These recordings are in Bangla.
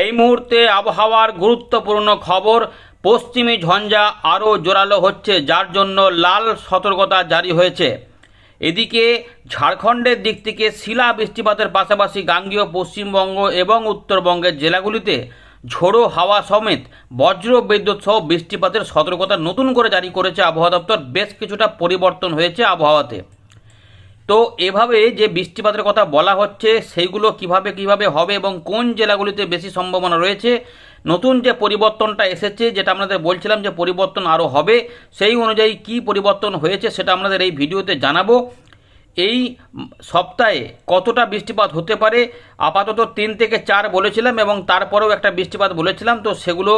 এই মুহূর্তে আবহাওয়ার গুরুত্বপূর্ণ খবর, পশ্চিমী ঝঞ্ঝা আরও জোরালো হচ্ছে, যার জন্য লাল সতর্কতা জারি হয়েছে। এদিকে ঝাড়খণ্ডের দিক থেকে শিলা বৃষ্টিপাতের পাশাপাশি গাঙ্গীয় পশ্চিমবঙ্গ এবং উত্তরবঙ্গের জেলাগুলিতে ঝোড়ো হাওয়া সমেত বজ্র বিদ্যুৎ সহ বৃষ্টিপাতের সতর্কতা নতুন করে জারি করেছে আবহাওয়া দপ্তর। বেশ কিছুটা পরিবর্তন হয়েছে আবহাওয়াতে। তো এভাবে যে বৃষ্টিপাতের কথা বলা হচ্ছে সেইগুলো কীভাবে কীভাবে হবে এবং কোন জেলাগুলিতে বেশি সম্ভাবনা রয়েছে, নতুন যে পরিবর্তনটা এসেছে, যেটা আপনাদের বলছিলাম যে পরিবর্তন আরও হবে, সেই অনুযায়ী কি পরিবর্তন হয়েছে সেটা আপনাদের এই ভিডিওতে জানাব। এই সপ্তাহে কতটা বৃষ্টিপাত হতে পারে? আপাতত তিন থেকে চার বলেছিলাম এবং তারপরেও একটা বৃষ্টিপাত বলেছিলাম। তো সেগুলো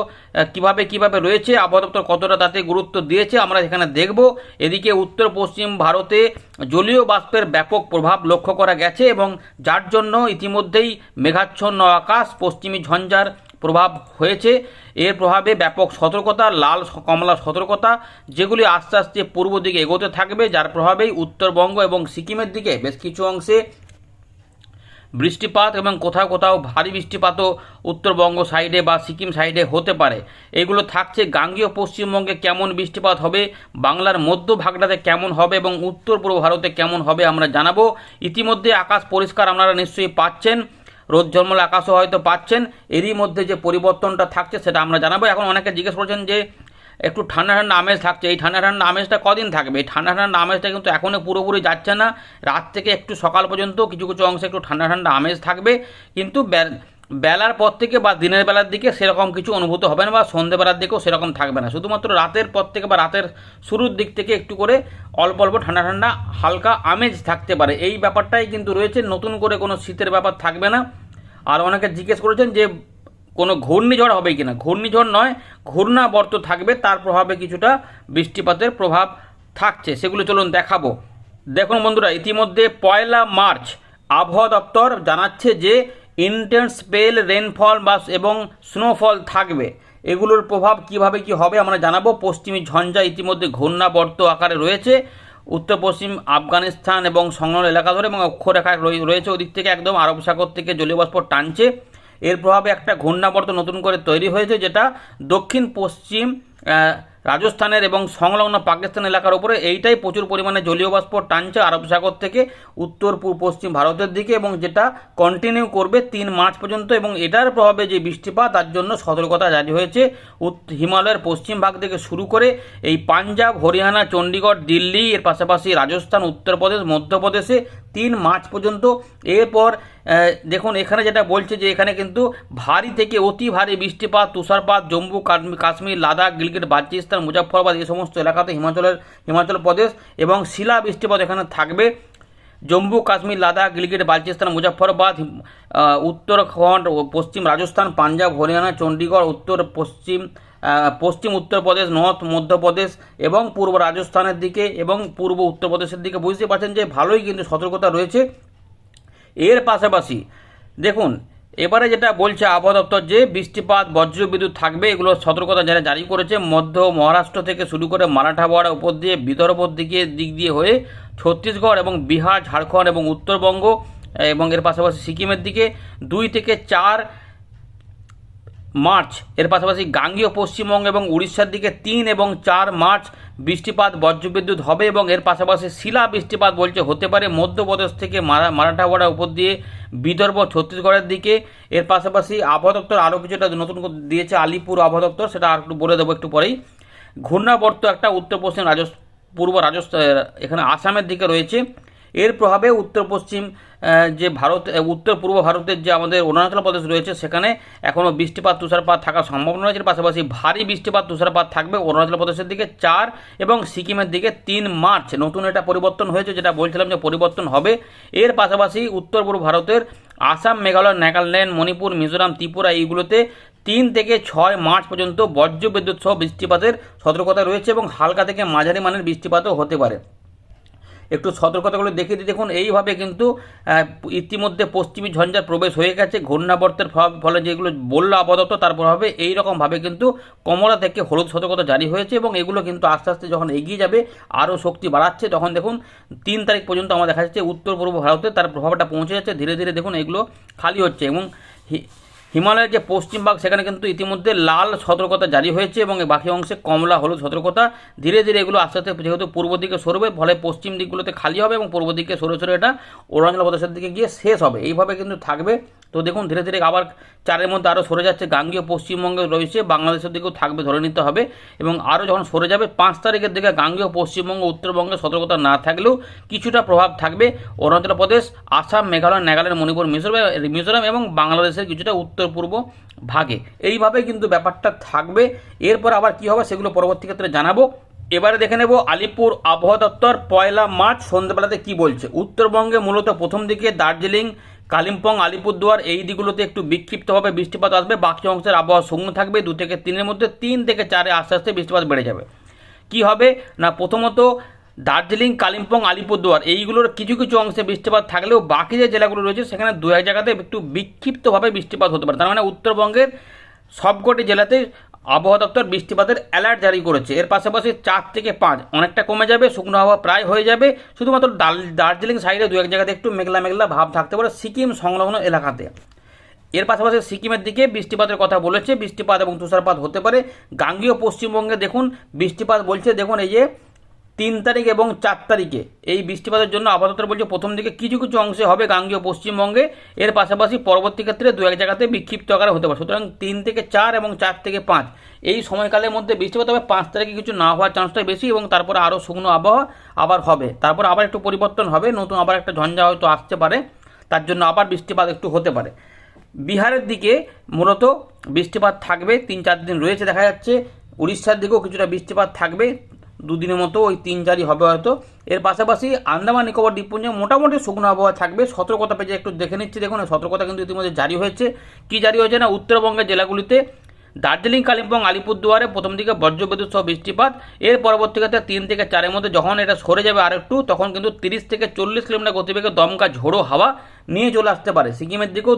কীভাবে কীভাবে রয়েছে? আপাতত কতটা তাতে গুরুত্ব দিয়েছে আমরা এখানে দেখব। এদিকে উত্তর, পশ্চিম ভারতে জলীয় বাষ্পের ব্যাপক প্রভাব লক্ষ্য করা গেছে এবং যার জন্য ইতিমধ্যেই মেঘাচ্ছন্ন আকাশ, পশ্চিমী ঝঞ্ঝার প্রভাব হয়েছে। এর প্রভাবে ব্যাপক সতর্কতা, লাল কমলা সতর্কতা, যেগুলি আস্তে আস্তে পূর্ব দিকে এগোতে থাকবে, যার প্রভাবেই উত্তরবঙ্গ এবং সিকিমের দিকে বেশ কিছু অংশে বৃষ্টিপাত এবং কোথাও কোথাও ভারী বৃষ্টিপাতও উত্তরবঙ্গ সাইডে বা সিকিম সাইডে হতে পারে। এগুলো থাকছে গাঙ্গীয় পশ্চিমবঙ্গে কেমন বৃষ্টিপাত হবে, বাংলার মধ্য ভাগটাতে কেমন হবে এবং উত্তর পূর্ব ভারতে কেমন হবে আমরা জানাব। ইতিমধ্যে আকাশ পরিষ্কার আপনারা নিশ্চয়ই পাচ্ছেন। রোদ ঝলমল আকাশও হয়তো পাচ্ছেন। এরই মধ্যে যে পরিবর্তনটা থাকছে সেটা আমরা জানাব। এখন অনেকে জিজ্ঞেস করছেন যে একটু ঠান্ডা ঠান্ডা আমেজ থাকছে। এই ঠান্ডা ঠান্ডা আমেজটা কদিন থাকবে? এই ঠান্ডা ঠান্ডা আমেজটা কিন্তু এখনও পুরোপুরি যাচ্ছে না। রাত থেকে একটু সকাল পর্যন্ত কিছু কিছু অংশে একটু ঠান্ডা ঠান্ডা আমেজ থাকবে। কিন্তু বেলার পর থেকে বা দিনের বেলার দিকে সেরকম কিছু অনুভূত হবে না বা সন্ধ্যেবেলার দিকেও সেরকম থাকবে না। শুধুমাত্র রাতের পর থেকে বা রাতের শুরুর দিক থেকে একটু করে অল্প অল্প ঠান্ডা ঠান্ডা হালকা আমেজ থাকতে পারে। এই ব্যাপারটাই কিন্তু রয়েছে, নতুন করে কোনো শীতের ব্যাপার থাকবে না। আর অনেকে জিজ্ঞেস করেছেন যে কোনো ঘূর্ণিঝড় হবে কি না ঘূর্ণিঝড় নয়, ঘূর্ণাবর্ত থাকবে, তার প্রভাবে কিছুটা বৃষ্টিপাতের প্রভাব থাকছে। সেগুলো চলুন দেখাবো। দেখুন বন্ধুরা, ইতিমধ্যে পয়লা মার্চ আবহাওয়া দপ্তর জানাচ্ছে যে ইন্টেন্স স্পেল রেনফল বা এবং স্নোফল থাকবে। এগুলোর প্রভাব কীভাবে কি হবে আমরা জানাব। পশ্চিমী ঝঞ্ঝা ইতিমধ্যে ঘূর্ণাবর্ত আকারে রয়েছে। উত্তর পশ্চিম আফগানিস্তান এবং সংলগ্ন এলাকা ধরে এবং অক্ষরেখায় রয়ে- রয়েছে। ওদিক থেকে একদম আরব সাগর থেকে জলীয় বাষ্প টানছে। এর প্রভাবে একটা ঘূর্ণাবর্ত নতুন করে তৈরি হয়েছে যেটা দক্ষিণ পশ্চিম রাজস্থানের এবং সংলগ্ন পাকিস্তান এলাকার উপরে এইটাই প্রচুর পরিমাণে জলীয় বাষ্প টানছে আরব সাগর থেকে উত্তর পূর্ব পশ্চিম ভারতের দিকে এবং যেটা কন্টিনিউ করবে তিন মার্চ পর্যন্ত এবং এটার প্রভাবে যে বৃষ্টিপাত, তার জন্য সতর্কতা জারি হয়েছে। হিমালয়ের পশ্চিম ভাগ থেকে শুরু করে এই পাঞ্জাব, হরিয়ানা, চণ্ডীগড়, দিল্লি, এর পাশাপাশি রাজস্থান, উত্তরপ্রদেশ, মধ্যপ্রদেশে তিন মার্চ পর্যন্ত। এরপর দেখুন, এখানে যেটা বলছে যে এখানে কিন্তু ভারী থেকে অতি ভারী বৃষ্টিপাত, তুষারপাত, জম্মু কাশ্মীর- লাদাখ গিলগিট বালচিস্তান মুজাফরবাদ এই সমস্ত এলাকাতে হিমাচলের, হিমাচল প্রদেশ এবং শিলা বৃষ্টিপাত এখানে থাকবে। জম্মু, কাশ্মীর, লাদাখ গিলগিট বালচিস্তান মুজাফরবাদ উত্তরাখণ্ড, পশ্চিম রাজস্থান, পাঞ্জাব, হরিয়ানা চণ্ডীগড় উত্তর, পশ্চিম পশ্চিম উত্তরপ্রদেশ নর্থ মধ্যপ্রদেশ এবং পূর্ব রাজস্থানের দিকে এবং পূর্ব উত্তরপ্রদেশের দিকে। বুঝতে পারছেন যে ভালোই কিন্তু সতর্কতা রয়েছে। এর পাশাপাশি দেখুন, এবারে যেটা বলছে আবহাওয়া দপ্তর যে বৃষ্টিপাত, বজ্রবিদ্যুৎ থাকবে, এগুলো সতর্কতা যারা জারি করেছে, মধ্য মহারাষ্ট্র থেকে শুরু করে মারাঠাওয়াড়া উপর দিয়ে বিদর্ভর দিকে দিক দিয়ে হয়ে ছত্তিশগড় এবং বিহার, ঝাড়খণ্ড এবং উত্তরবঙ্গ, এবং এর পাশাপাশি সিকিমের দিকে দুই থেকে চার মার্চ। এর পাশাপাশি গাঙ্গীয় পশ্চিমবঙ্গ এবং উড়িষ্যার দিকে তিন এবং চার মার্চ বৃষ্টিপাত, বজ্রবিদ্যুৎ হবে এবং এর পাশাপাশি শিলা বৃষ্টিপাত বলছে হতে পারে মধ্যপ্রদেশ থেকে মারা মারাঠাওয়াড়া উপর দিয়ে, বিদর্ভ ছত্তিশগড়ের দিকে। এর পাশাপাশি আবহাওয়া দপ্তর আরও কিছুটা নতুন দিয়েছে আলিপুর আবহাওয়া দপ্তর, সেটা আর একটু বলে দেবো একটু পরেই। ঘূর্ণাবর্ত একটা উত্তর পশ্চিম রাজস্ পূর্ব রাজস্থান এখানে আসামের দিকে রয়েছে। এর প্রভাবে উত্তর পশ্চিম যে ভারত উত্তর পূর্ব ভারতের যে আমাদের অরুণাচল প্রদেশ রয়েছে, সেখানে এখনও বৃষ্টিপাত, তুষারপাত থাকার সম্ভাবনা রয়েছে পাশাপাশি ভারী বৃষ্টিপাত, তুষারপাত থাকবে অরুণাচল প্রদেশের দিকে চার এবং সিকিমের দিকে তিন মার্চ। নতুন এটা পরিবর্তন হয়েছে, যেটা বলছিলাম যে পরিবর্তন হবে। এর পাশাপাশি উত্তর পূর্ব ভারতের আসাম, মেঘালয়, নাগাল্যান্ড, মণিপুর, মিজোরাম, ত্রিপুরা এইগুলোতে তিন থেকে ছয় মার্চ পর্যন্ত বজ্রবিদ্যুৎ সহ বৃষ্টিপাতের সতর্কতা রয়েছে এবং হালকা থেকে মাঝারি মানের বৃষ্টিপাতও হতে পারে। একটু সতর্কতাগুলো দেখিয়ে দিই। দেখুন, এইভাবে কিন্তু ইতিমধ্যে পশ্চিমী ঝঞ্ঝার প্রবেশ হয়ে গেছে, ঘূর্ণাবর্তের ফলে যেগুলো বলল আপাতত তার প্রভাবে এইরকমভাবে কিন্তু কমলা থেকে হলুদ সতর্কতা জারি হয়েছে এবং এগুলো কিন্তু আস্তে আস্তে যখন এগিয়ে যাবে, আরও শক্তি বাড়াচ্ছে। তখন দেখুন, তিন তারিখ পর্যন্ত আমার দেখা যাচ্ছে উত্তর পূর্ব ভারতে তার প্রভাবটা পৌঁছে যাচ্ছে। ধীরে ধীরে দেখুন, এগুলো খালি হচ্ছে এবং হিমালয়ের যে পশ্চিম ভাগ, সেখানে কিন্তু ইতিমধ্যে লাল সতর্কতা জারি হয়েছে এবং বাকি অংশে কমলা, হলুদ সতর্কতা। ধীরে ধীরে এগুলো আস্তে আস্তে যেহেতু পূর্ব দিকে সরবে, ফলে পশ্চিম দিকগুলোতে খালি হবে এবং পূর্ব দিকে সরে সরে এটা অরুণাচল প্রদেশের দিকে গিয়ে শেষ হবে। এইভাবে কিন্তু থাকবে তো দেখুন, ধীরে ধীরে আবার চারের মধ্যে আরও সরে যাচ্ছে। গাঙ্গীয় পশ্চিমবঙ্গে রয়েছে, বাংলাদেশের দিকেও থাকবে, ধরে নিতে হবে। এবং আরও যখন সরে যাবে, পাঁচ তারিখের দিকে গাঙ্গীয় পশ্চিমবঙ্গ, উত্তরবঙ্গে সতর্কতা না থাকলেও কিছুটা প্রভাব থাকবে। অরুণাচল প্রদেশ, আসাম, মেঘালয়, নাগাল্যান্ড, মণিপুর, মিজোরাম মিজোরাম এবং বাংলাদেশের কিছুটা উত্তর পূর্ব ভাগে। এইভাবে কিন্তু ব্যাপারটা থাকবে। এরপর আবার কি হবে সেগুলো পরবর্তী ক্ষেত্রে জানাব। এবারে দেখে নেব আলিপুর আবহাওয়া দপ্তর, পয়লা মার্চ সন্ধ্যাবেলাতে কি বলছে। উত্তরবঙ্গে মূলত প্রথম দিকে দার্জিলিং কালিম্পং, আলিপুরদুয়ার, এই দিকগুলোতে একটু বিক্ষিপ্তভাবে বৃষ্টিপাত আসবে। বাকি অংশের আবহাওয়া শুকনো থাকবে। দু থেকে তিনের মধ্যে তিন থেকে চারে আস্তে আস্তে বৃষ্টিপাত বেড়ে যাবে। কি হবে? না, প্রথমত দার্জিলিং, কালিম্পং, আলিপুরদুয়ার, এইগুলোর কিছু কিছু অংশে বৃষ্টিপাত থাকলেও বাকি যে জেলাগুলো রয়েছে, সেখানে দু এক জায়গাতে একটু বিক্ষিপ্তভাবে বৃষ্টিপাত হতে পারে। তার মানে উত্তরবঙ্গের সবকটি জেলাতে আবহাওয়া দপ্তর বৃষ্টিপাতের অ্যালার্ট জারি করেছে। এর পাশাপাশি চার থেকে পাঁচ, অনেকটা কমে যাবে, শুকনো হাওয়া প্রায় হয়ে যাবে। শুধুমাত্র ডাল দার্জিলিং সাইডে দু এক জায়গাতে একটু মেঘলা মেঘলা ভাব থাকতে পারে সিকিম সংলগ্ন এলাকাতে। এর পাশাপাশি সিকিমের দিকে বৃষ্টিপাতের কথা বলেছে, বৃষ্টিপাত এবং তুষারপাত হতে পারে। গাঙ্গীয় পশ্চিমবঙ্গে দেখুন, বৃষ্টিপাত বলছে, দেখুন এই যে তিন তারিখ এবং চার তারিখে। এই বৃষ্টিপাতের জন্য আপাতত বলছে প্রথম দিকে কিছু কিছু অংশে হবে গাঙ্গীয় পশ্চিমবঙ্গে। এর পাশাপাশি পরবর্তী ক্ষেত্রে দু এক জায়গাতে বিক্ষিপ্ত আকারে হতে পারে। সুতরাং তিন থেকে চার এবং চার থেকে পাঁচ। এই সময়কালের মধ্যে বৃষ্টিপাত হবে। পাঁচ তারিখে কিছু না হওয়ার চান্সটা বেশি এবং তারপরে আরও শুকনো আবহাওয়া আবার হবে। তারপর আবার একটু পরিবর্তন হবে। নতুন আবার একটা ঝঞ্ঝা হয়তো আসতে পারে। তার জন্য আবার বৃষ্টিপাত একটু হতে পারে। বিহারের দিকে মূলত বৃষ্টিপাত থাকবে। তিন চার দিন রয়েছে দেখা যাচ্ছে। উড়িষ্যার দিকেও কিছুটা বৃষ্টিপাত থাকবে। দুদিনের মতো ওই তিন চারই হবে হয়তো। এর পাশাপাশি আন্দামান, নিকোবর, দ্বীপপুঞ্জে মোটামুটি শুকনো আবহাওয়া থাকবে। সতর্কতা পেজে একটু দেখে নিচ্ছি। দেখুন সতর্কতা কিন্তু ইতিমধ্যে জারি হয়েছে। কি জারি হয়েছে না? উত্তরবঙ্গের জেলাগুলিতে দার্জিলিং, কালিম্পং, আলিপুরদুয়ারে প্রথম দিকে বজ্রবিদ্যুৎ সহ বৃষ্টিপাত। এর পরবর্তী ক্ষেত্রে তিন থেকে চারের মধ্যে যখন এটা সরে যাবে আর একটু তখন কিন্তু তিরিশ থেকে চল্লিশ কিলোমিটার গতিবেগে দমকা ঝোড়ো হাওয়া নিয়ে চলে আসতে পারে। সিকিমের দিকেও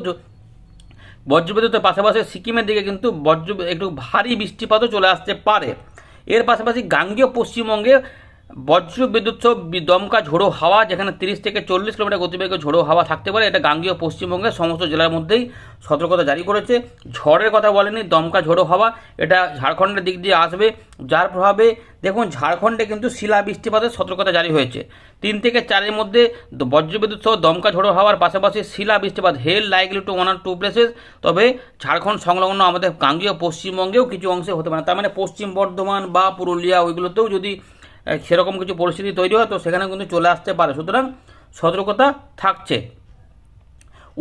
বজ্রবিদ্যুতের পাশাপাশি সিকিমের দিকে কিন্তু বজ্র, একটু ভারী বৃষ্টিপাতও চলে আসতে পারে। এর পাশাপাশি গাঙ্গীয় পশ্চিমবঙ্গে বজ্র বিদ্যুৎ দমকা ঝোড়ো হাওয়া, যেখানে তিরিশ থেকে চল্লিশ কিলোমিটার গতিবেগে ঝোড়ো হাওয়া থাকতে পারে। এটা গাঙ্গীয় পশ্চিমবঙ্গের সমস্ত জেলার মধ্যেই সতর্কতা জারি করেছে। ঝড়ের কথা বলেনি, দমকা ঝোড়ো হাওয়া। এটা ঝাড়খণ্ডের দিক দিয়ে আসবে। যার প্রভাবে দেখুন, ঝাড়খণ্ডে কিন্তু শিলা বৃষ্টিপাতের সতর্কতা জারি হয়েছে। তিন থেকে চারের মধ্যে বজ্রবিদ্যুৎ সহ দমকা ঝোড়ো হওয়ার পাশাপাশি শিলা বৃষ্টিপাত, hail likely to one or two places. তবে ঝাড়খণ্ড সংলগ্ন আমাদের গাঙ্গীয় পশ্চিমবঙ্গেও কিছু অংশে হতে পারে তার মানে পশ্চিম বর্ধমান বা পুরুলিয়া, ওইগুলোতেও যদি সেরকম কিছু পরিস্থিতি তৈরি হয়, তো সেখানে কিন্তু চলে আসতে পারে। সুতরাং সতর্কতা থাকছে।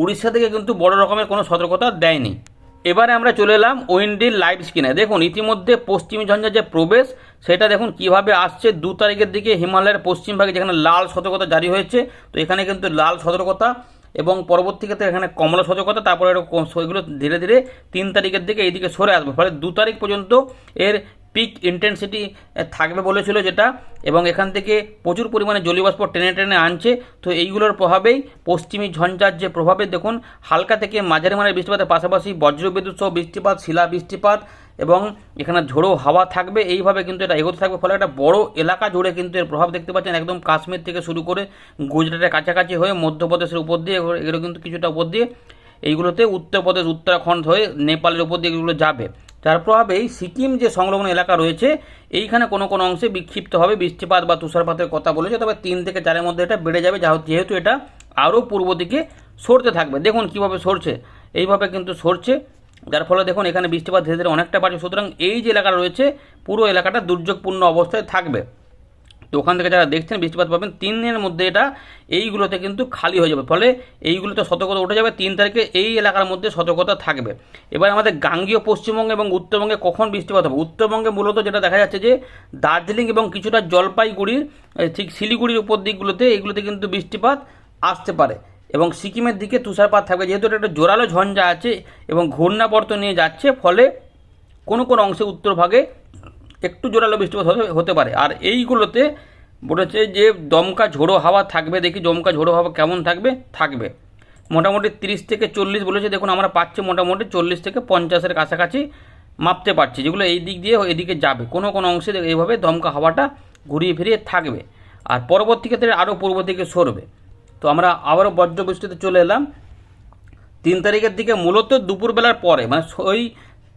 উড়িষ্যা থেকে কিন্তু বড় রকমের কোনো সতর্কতা দেয়নি। এবারে আমরা চলে এলাম উইন্ডির লাইভ স্ক্রিনে। দেখুন, ইতিমধ্যে পশ্চিমী ঝঞ্ঝার যে প্রবেশ, সেটা দেখুন কীভাবে আসছে। দু তারিখের দিকে হিমালয়ের পশ্চিম ভাগে যেখানে লাল সতর্কতা জারি হয়েছে, তো এখানে কিন্তু লাল সতর্কতা এবং পরবর্তী ক্ষেত্রে এখানে কমলা সতর্কতা, তারপরে সেগুলো ধীরে ধীরে তিন তারিখের দিকে এইদিকে সরে আসবে। ফলে দু তারিখ পর্যন্ত এর পিক ইন্টেন্সিটি থাকবে বলেছিল যেটা, এবং এখান থেকে প্রচুর পরিমাণে জলীয়বাষ্প টেনে টেনে আনছে। তো এইগুলোর প্রভাবেই পশ্চিমী ঝঞ্ঝার যে প্রভাবে দেখুন, হালকা থেকে মাঝারি মানের বৃষ্টিপাতের পাশাপাশি বজ্রবিদ্যুৎ সহ বৃষ্টিপাত, শিলা বৃষ্টিপাত, এবং এখানে ঝোড়ো হাওয়া থাকবে। এইভাবে কিন্তু এটা এগোতে থাকবে, ফলে একটা বড় এলাকা জুড়ে কিন্তু এর প্রভাব দেখতে পাচ্ছেন একদম কাশ্মীর থেকে শুরু করে গুজরাটের কাছাকাছি হয়ে মধ্যপ্রদেশের উপর দিয়ে, এগুলো- কিন্তু কিছুটা উপর দিয়ে, এইগুলোতে উত্তরপ্রদেশ, উত্তরাখণ্ড হয়ে নেপালের উপর দিয়ে এগুলো যাবে। যার প্রভাবেই সিকিম যে সংলগ্ন এলাকা রয়েছে, এইখানে কোনো কোনো অংশে বিক্ষিপ্ত হবে বৃষ্টিপাত বা তুষারপাতের কথা বলেছে, তবে তিন থেকে চারের মধ্যে এটা বেড়ে যাবে যেহেতু এটা আরও পূর্ব দিকে সরতে থাকবে। দেখুন কীভাবে সরছে, এইভাবে কিন্তু সরছে, যার ফলে দেখুন এখানে বৃষ্টিপাত ধীরে ধীরে অনেকটা বাড়ছে। সুতরাং এই যে এলাকা রয়েছে, পুরো এলাকাটা দুর্যোগপূর্ণ অবস্থায় থাকবে। তো ওখান থেকে যারা দেখছেন বৃষ্টিপাত পাবেন, তিন দিনের মধ্যে এটা এইগুলোতে কিন্তু খালি হয়ে যাবে। ফলে এইগুলোতে সতর্কতা উঠে যাবে, তিন তারিখে এই এলাকার মধ্যে সতর্কতা থাকবে। এবার আমাদের গাঙ্গীয় পশ্চিমবঙ্গে এবং উত্তরবঙ্গে কখন বৃষ্টিপাত হবে? উত্তরবঙ্গে মূলত যেটা দেখা যাচ্ছে যে, দার্জিলিং এবং কিছুটা জলপাইগুড়ির ঠিক শিলিগুড়ির উপর দিকগুলোতে এইগুলোতে কিন্তু বৃষ্টিপাত আসতে পারে। এবং সিকিমের দিকে তুষারপাত থাকবে, যেহেতু এটা একটা জোরালো ঝঞ্ঝা আছে এবং ঘূর্ণাবর্ত নিয়ে যাচ্ছে, ফলে কোনো কোনো অংশে উত্তরভাগে একটু জোরালো বৃষ্টিপাত হতে পারে। আর এইগুলোতে বলেছে যে, দমকা ঝোড়ো হাওয়া থাকবে, দেখি দমকা ঝোড়ো হাওয়া কেমন থাকবে? থাকবে। মোটামুটি তিরিশ থেকে চল্লিশ বলেছে, দেখুন আমরা পাচ্ছি মোটামুটি চল্লিশ থেকে পঞ্চাশের কাছাকাছি মাপতে পারছি, যেগুলো এই দিক দিয়ে এদিকে যাবে। কোনো কোনো অংশে এইভাবে দমকা হাওয়াটা ঘুরিয়ে ফিরিয়ে থাকবে। আর পরবর্তী ক্ষেত্রে আরও পূর্ব দিকে সরবে। তো আমরা আবারও বজ্র বৃষ্টিতে চলে এলাম। তিন তারিখের দিকে মূলত দুপুরবেলার পরে মানে ওই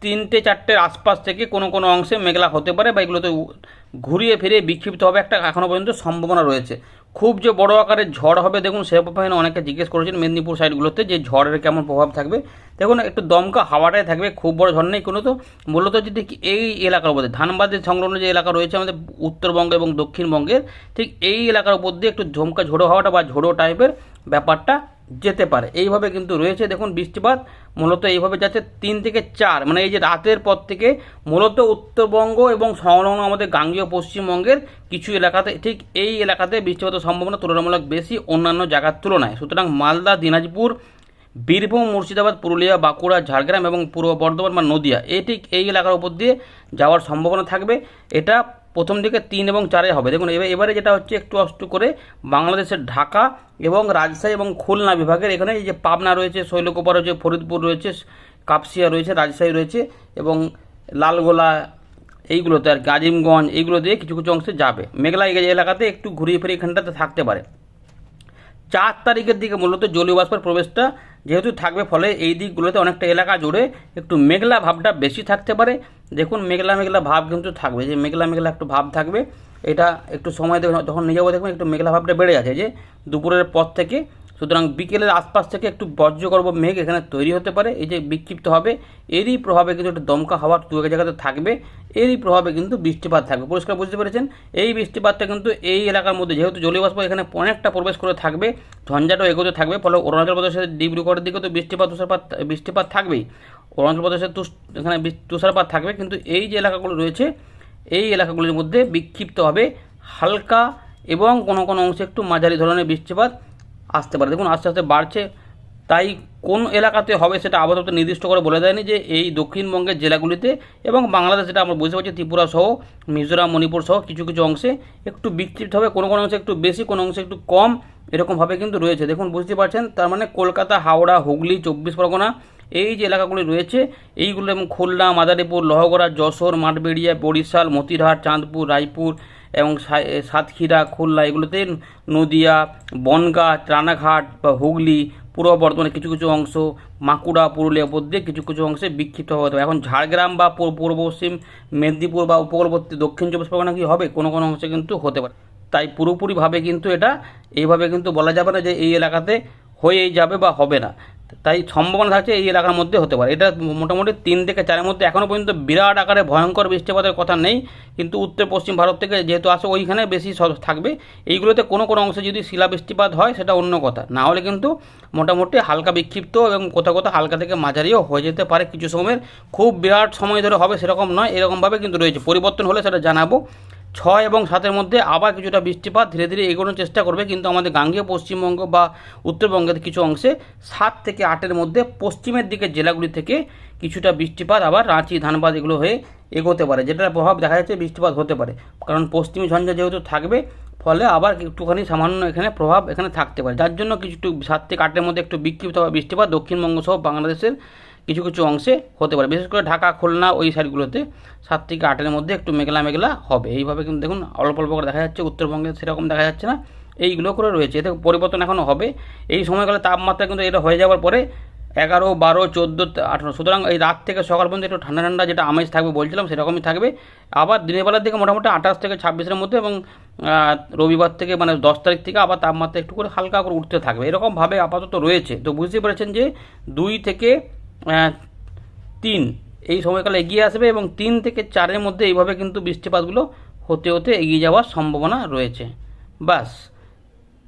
তিনটে, চারটের আশপাশ থেকে কোনো কোনো অংশে মেঘলা হতে পারে বা এগুলোতে ঘুরিয়ে ফিরে বিক্ষিপ্ত হবে একটা এখনও পর্যন্ত সম্ভাবনা রয়েছে। খুব যে বড় আকারের ঝড় হবে, দেখুন সে ব্যাপারে অনেকে জিজ্ঞেস করেছেন মেদিনীপুর সাইডগুলোতে যে ঝড়ের কেমন প্রভাব থাকবে। দেখুন, একটু দমকা হাওয়াটাই থাকবে, খুব বড় ঝড় নেই কোনো তো। মূলত যদি কি এই এলাকার মধ্যে ধানবাদের সংলগ্ন যে এলাকা রয়েছে আমাদের উত্তরবঙ্গ এবং দক্ষিণবঙ্গের, ঠিক এই এলাকার উপর দিয়ে একটু ঝমকা ঝোড়ো হাওয়াটা বা ঝোড়ো টাইপের ব্যাপারটা যেতে পারে। এইভাবে কিন্তু রয়েছে। দেখুন, বৃষ্টিপাত মূলত এইভাবে যাচ্ছে তিন থেকে চার। মানে এই যে রাতের পর থেকে মূলত উত্তরবঙ্গ এবং সংলগ্ন আমাদের গাঙ্গীয় পশ্চিমবঙ্গের কিছু এলাকাতে, ঠিক এই এলাকাতে বৃষ্টিপাতের সম্ভাবনা তুলনামূলক বেশি অন্যান্য জায়গার তুলনায়। সুতরাং মালদা, দিনাজপুর, বীরভূম, মুর্শিদাবাদ, পুরুলিয়া, বাঁকুড়া, ঝাড়গ্রাম এবং পূর্ব বর্ধমান বা নদিয়া এই ঠিক এই এলাকার উপর দিয়ে যাওয়ার সম্ভাবনা থাকবে। এটা প্রথম দিকে তিন এবং চারে হবে। দেখুন এবার এবারে যেটা হচ্ছে একটু অস্টু করে বাংলাদেশের ঢাকা এবং রাজশাহী এবং খুলনা বিভাগের এখানে এই যে পাবনা রয়েছে শৈলকোপা রয়েছে ফরিদপুর রয়েছে কাপসিয়া রয়েছে রাজশাহী রয়েছে এবং লালগোলা এইগুলোতে আর কি, আজিমগঞ্জ এইগুলো দিয়ে কিছু কিছু অংশে যাবে। মেঘলা এলাকাতে একটু ঘুরিয়ে ফিরে এখানটাতে থাকতে পারে। চার তারিখের দিকে মূলত জলীয় বাষ্পের প্রবেশটা যেহেতু থাকবে, ফলে এই দিকগুলোতে অনেকটা এলাকা জুড়ে একটু মেঘলা ভাবটা বেশি থাকতে পারে। দেখুন, মেঘলা মেঘলা ভাব কিন্তু থাকবে। যে মেঘলা মেঘলা একটু ভাব থাকবে, এটা একটু সময় দেখুন তখন যাব দেখবেন একটু মেঘলা ভাবটা বেড়ে যাচ্ছে। যে দুপুরের পর থেকে সুতরাং বিকেলের আশপাশ থেকে একটু বজ্রগর্ভ মেঘ এখানে তৈরি হতে পারে। এই যে বিক্ষিপ্ত হবে, এরই প্রভাবে কিন্তু একটা দমকা হাওয়া দু এক জায়গাতে থাকবে। এরই প্রভাবে কিন্তু বৃষ্টিপাত থাকবে। পরিষ্কার বুঝতে পেরেছেন? এই বৃষ্টিপাতটা কিন্তু এই এলাকার মধ্যে, যেহেতু জলীয় বাষ্প এখানে অনেকটা প্রবেশ করে থাকবে, ঝঞ্ঝাটও এগোতে থাকবে, ফলে অরুণাচল প্রদেশের ডিব্রুগড়ের দিকে তো বৃষ্টিপাত, তুষারপাত, বৃষ্টিপাত থাকবেই। অরুণাচল প্রদেশের এখানে তুষারপাত থাকবে, কিন্তু এই যে এলাকাগুলো রয়েছে, এই এলাকাগুলির মধ্যে বিক্ষিপ্ত হবে হালকা এবং কোনো কোনো অংশে একটু মাঝারি ধরনের বৃষ্টিপাত। আসতে পারে। দেখুন, আস্তে আস্তে বাড়ছে। তাই কোন এলাকাতে হবে সেটা আপাতত নির্দিষ্ট করে বলে দেয়নি যে এই দক্ষিণবঙ্গের জেলাগুলিতে এবং বাংলাদেশ যেটা আমরা বুঝতে পারছি, ত্রিপুরা সহ, মিজোরাম, মণিপুর সহ কিছু কিছু অংশে একটু বিক্ষিপ্ত হবে কোনো কোনো অংশে একটু বেশি, কোনো অংশে একটু কম এরকমভাবে কিন্তু রয়েছে। দেখুন, বুঝতে পারছেন? তার মানে কলকাতা, হাওড়া, হুগলি, চব্বিশ পরগনা এই যে এলাকাগুলি রয়েছে, এইগুলো এবং খুলনা, মাদারীপুর, লহগড়া, যশোর, মাঠবেড়িয়া, বরিশাল, মতিরহাট, চাঁদপুর, রায়পুর এবং সাতক্ষীরা, খুলনা এগুলোতে নদিয়া, বনগাঁ রানাঘাট বা হুগলি, পূর্ব বর্ধমানের কিছু কিছু অংশ বাঁকুড়া পুরুলিয়া দিয়ে কিছু কিছু অংশে বিক্ষিপ্ত হতে পারে। এখন ঝাড়গ্রাম বা পূর্ব পশ্চিম, মেদিনীপুর বা উপকূলবর্তী দক্ষিণ চব্বিশ পরগনা কি হবে? কোনো কোনো অংশে কিন্তু হতে পারে। তাই পুরোপুরিভাবে কিন্তু এটা এইভাবে কিন্তু বলা যাবে না যে এই এলাকাতে হয়েই যাবে বা হবে না। তাই সম্ভাবনা থাকছে এই এলাকার মধ্যে হতে পারে। এটা মোটামুটি তিন থেকে চারের মধ্যে এখনও পর্যন্ত বিরাট আকারে ভয়ঙ্কর বৃষ্টিপাতের কথা নেই, কিন্তু উত্তর পশ্চিম ভারত থেকে যেহেতু আসে ওইখানে বেশি থাকবে। এইগুলোতে কোনো কোনো অংশে যদি শিলা বৃষ্টিপাত হয়, সেটা অন্য কথা। না হলে কিন্তু মোটামুটি হালকা বিক্ষিপ্ত এবং কোথাও কোথাও হালকা থেকে মাঝারিও হয়ে যেতে পারে। কিছু সময়ের খুব বিরাট সময় ধরে হবে সেরকম নয়, এরকমভাবে কিন্তু রয়েছে। পরিবর্তন হলে সেটা জানাব। ছয় এবং সাতের মধ্যে আবার কিছুটা বৃষ্টিপাত ধীরে ধীরে এগোনোর চেষ্টা করবে, কিন্তু আমাদের গাঙ্গেয় পশ্চিমবঙ্গ বা উত্তরবঙ্গের কিছু অংশে সাত থেকে আটের মধ্যে পশ্চিমের দিকে জেলাগুলি থেকে কিছুটা বৃষ্টিপাত আবার রাঁচি, ধানবাদ এগুলো হয়ে এগোতে পারে, যেটার প্রভাব দেখা যাচ্ছে বৃষ্টিপাত হতে পারে। কারণ পশ্চিমী ঝঞ্ঝা যেহেতু থাকবে, ফলে আবার একটুখানি সামান্য এখানে প্রভাব এখানে থাকতে পারে। যার জন্য কিছু সাত থেকে আটের মধ্যে একটু বিক্ষিপ্ত বৃষ্টিপাত দক্ষিণবঙ্গ সহ বাংলাদেশের কিছু কিছু অংশে হতে পারে। বিশেষ করে ঢাকা, খুলনা ওই সাইডগুলোতে সাত থেকে আটের মধ্যে একটু মেঘলা মেঘলা হবে। এইভাবে কিন্তু দেখুন অল্প অল্প করে দেখা যাচ্ছে, উত্তরবঙ্গে সেরকম দেখা যাচ্ছে না। এইগুলো করে রয়েছে। এতে পরিবর্তন এখনও হবে। এই সময়কালে তাপমাত্রা কিন্তু এটা হয়ে যাওয়ার পরে এগারো, বারো, চোদ্দ, আঠেরো। সুতরাং এই রাত থেকে সকাল পর্যন্ত একটু ঠান্ডা ঠান্ডা যেটা আমেজ থাকবে বলছিলাম সেরকমই থাকবে। আবার দিনের বেলার দিকে মোটামুটি আঠাশ থেকে ছাব্বিশের মধ্যে এবং রবিবার থেকে মানে দশ তারিখ থেকে আবার তাপমাত্রা একটু করে হালকা করে উঠতে থাকবে। এরকমভাবে আপাতত রয়েছে। তো বুঝতে পেরেছেন যে দুই থেকে তিন। এই সময়কালে এগিয়ে আসবে এবং তিন থেকে চারের মধ্যে এইভাবে কিন্তু বৃষ্টিপাতগুলো হতে হতে এগিয়ে যাওয়ার সম্ভাবনা রয়েছে। বাস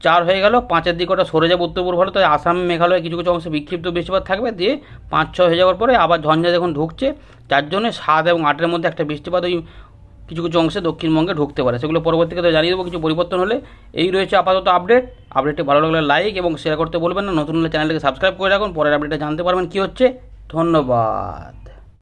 চার হয়ে গেল, পাঁচের দিকে ওটা সরে যাবে উত্তর পূর্ব ভারত। আসাম, মেঘালয় কিছু কিছু অংশে বিক্ষিপ্ত বৃষ্টিপাত থাকবে। দিয়ে পাঁচ, ছয় হয়ে যাওয়ার পরে আবার ঝঞ্ঝা যখন ঢুকছে যার জন্য সাত এবং আটের মধ্যে একটা বৃষ্টিপাত ওই কিছু কিছু অংশে দক্ষিণবঙ্গে ঢুকতে পারে। সেগুলো পরবর্তীকালে জানিয়ে দেবো, কিছু পরিবর্তন হলে। এই রয়েছে আপাতত আপডেট। আপডেটটি ভালো লাগলে লাইক এবং শেয়ার করতে বলবেন না। নতুন হলে চ্যানেলটিকে সাবস্ক্রাইব করে রাখুন। পরের আপডেটে জানতে পারবেন কী হচ্ছে। ধন্যবাদ।